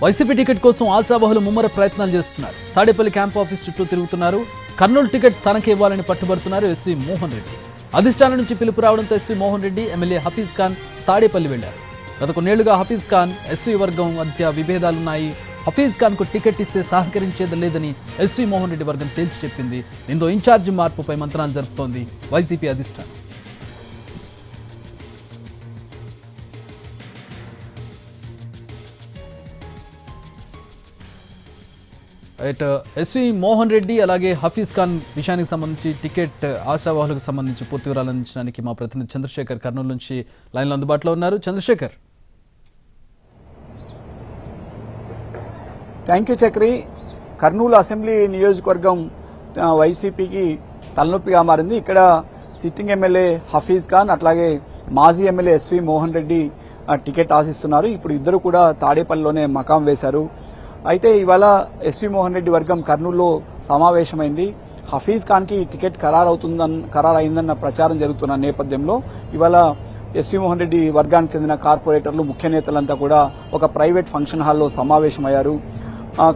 YCP ticket కోసం ఆశాబహులు ముమ్మర ప్రయత్నాలు చేస్తున్నారు. తాడేపల్లి క్యాంప్ ఆఫీస్ చుట్టూ తిరుగుతున్నారు. కర్నూలు టికెట్ తనకే ఇవ్వాలని పట్టుబడుతున్నారు ఎస్వి మోహన్ రెడ్డి. అధిష్టానం నుంచి పిలుపు రావడంతో ఎస్వి మోహన్ రెడ్డి ఎమ్మెల్యే హఫీజ్ ఖాన్ తాడేపల్లి వెళ్ళారు గత కొన్నేళ్ళుగా హఫీజ్ ఖాన్ ఎస్వి వర్గం మధ్య విభేదాలున్నాయి. హఫీజ్ ఖాన్కు టికెట్ ఇస్తే సహకరించేది లేదని ఎస్వి మోహన్ రెడ్డి వర్గం తేల్చి చెప్పింది. దీంతో ఇన్ఛార్జి మార్పుపై మంత్రాలు జరుపుతోంది వైసీపీ అధిష్టానం. రైట్ ఎస్వి మోహన్ రెడ్డి అలాగే హఫీజ్ ఖాన్ విషయానికి సంబంధించి టికెట్ ఆశావాహులకు సంబంధించి పూర్తి వివరాలు అందించడానికి మా ప్రతినిధి చంద్రశేఖర్ కర్నూలు నుంచి లైన్లో అందుబాటులో ఉన్నారు. Chandrasekhar. Thank you Chakri. Kurnool assembly నియోజకవర్గం వైసీపీకి తలనొప్పిగా మారింది. ఇక్కడ సిట్టింగ్ ఎమ్మెల్యే హఫీజ్ ఖాన్ అట్లాగే మాజీ MLA SV Mohan Reddy ticket ఆశిస్తున్నారు. ఇప్పుడు ఇద్దరు కూడా తాడేపల్లిలోనే మకాం వేశారు. అయితే ఇవాళ ఎస్వి మోహన్ రెడ్డి వర్గం కర్నూలులో సమావేశమైంది. హఫీజ్ ఖాన్కి టికెట్ ఖరారవుతుందని ఖరారైందన్న ప్రచారం జరుగుతున్న నేపథ్యంలో ఇవాళ ఎస్వి మోహన్ రెడ్డి వర్గానికి చెందిన కార్పొరేటర్లు ముఖ్య నేతలంతా కూడా ఒక ప్రైవేట్ ఫంక్షన్ హాల్లో సమావేశమయ్యారు.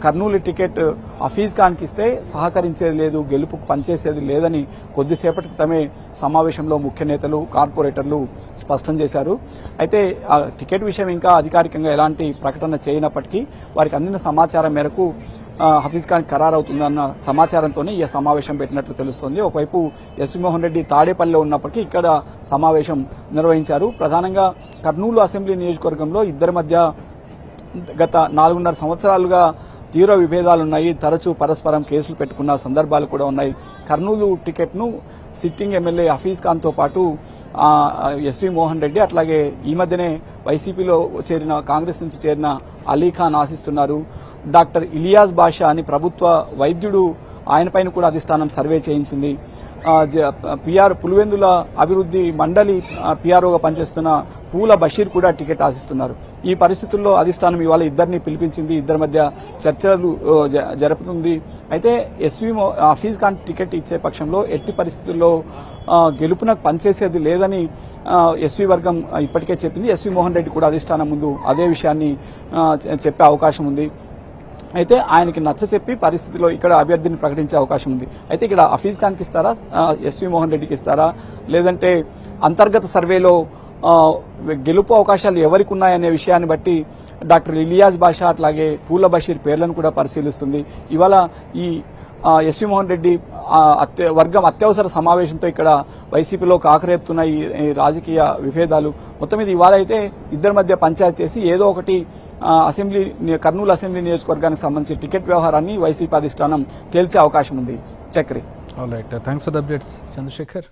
కర్నూలు టికెట్ అఫీజ్ ఖాన్కి ఇస్తే సహకరించేది లేదు గెలుపుకు పనిచేసేది లేదని కొద్దిసేపటి క్రితమే సమావేశంలో ముఖ్య నేతలు కార్పొరేటర్లు స్పష్టం చేశారు. అయితే ఆ టికెట్ విషయం ఇంకా అధికారికంగా ఎలాంటి ప్రకటన చేయనప్పటికీ వారికి అందిన సమాచారం మేరకు హఫీజ్ ఖాన్ ఖరారవుతుందన్న సమాచారంతోనే ఈ సమావేశం పెట్టినట్లు తెలుస్తోంది. ఒకవైపు ఎస్వీమోహన్ రెడ్డి తాడేపల్లిలో ఉన్నప్పటికీ ఇక్కడ సమావేశం నిర్వహించారు. ప్రధానంగా కర్నూలు అసెంబ్లీ నియోజకవర్గంలో ఇద్దరి మధ్య గత నాలుగున్నర సంవత్సరాలుగా తీవ్ర విభేదాలున్నాయి తరచూ పరస్పరం కేసులు పెట్టుకున్న సందర్భాలు కూడా ఉన్నాయి. కర్నూలు టికెట్ను సిట్టింగ్ ఎమ్మెల్యే హఫీజ్ ఖాన్తో పాటు ఎస్వి మోహన్ రెడ్డి అట్లాగే ఈ మధ్యనే వైసీపీలో చేరిన కాంగ్రెస్ నుంచి చేరిన అలీ ఖాన్ ఆశిస్తున్నారు. డాక్టర్ ఇలియాస్ బాషా అని ప్రభుత్వ వైద్యుడు ఆయనపైన కూడా అధిష్టానం సర్వే చేయించింది. జ- పిఆర్ పులివెందుల అభివృద్ధి మండలి పిఆర్ఓగా పనిచేస్తున్న పూల బషీర్ కూడా టికెట్ ఆశిస్తున్నారు. ఈ పరిస్థితుల్లో అధిష్టానం ఇవాళ ఇద్దరిని పిలిపించింది. ఇద్దరి మధ్య చర్చలు జ- జరుపుతుంది. అయితే ఎస్వి హఫీజ్ ఖాన్ టికెట్ ఇచ్చే పక్షంలో ఎట్టి పరిస్థితుల్లో గెలుపునకు పనిచేసేది లేదని ఎస్వి వర్గం ఇప్పటికే చెప్పింది. ఎస్వి మోహన్ రెడ్డి కూడా అధిష్టానం ముందు అదే విషయాన్ని చెప్పే అవకాశం ఉంది. అయితే ఆయనకి నచ్చ చెప్పి పరిస్థితిలో ఇక్కడ అభ్యర్థిని ప్రకటించే అవకాశం ఉంది. అయితే ఇక్కడ హఫీజ్ ఖాన్కి ఇస్తారా? ఎస్వి మోహన్ రెడ్డికి ఇస్తారా? లేదంటే అంతర్గత సర్వేలో గెలుపు అవకాశాలు ఎవరికి ఉన్నాయనే విషయాన్ని బట్టి డాక్టర్ ఇలియాజ్ బాషా అట్లాగే పూల బషీర్ పేర్లను కూడా పరిశీలిస్తుంది. ఇవాళ ఈ ఎస్వి మోహన్ రెడ్డి అత్య వర్గం అత్యవసర సమావేశంతో ఇక్కడ వైసీపీలో కాకరేపుతున్న ఈ రాజకీయ విభేదాలు. మొత్తం మీద ఇవాళ అయితే ఇద్దరి మధ్య పంచాయతీ చేసి ఏదో ఒకటి అసెంబ్లీ కర్నూలు అసెంబ్లీ నియోజకవర్గానికి సంబంధించి టికెట్ వ్యవహారాన్ని వైసీపీ అధిష్టానం తేల్చే అవకాశం ఉంది. Chakri. All right thanks for updates Chandrasekhar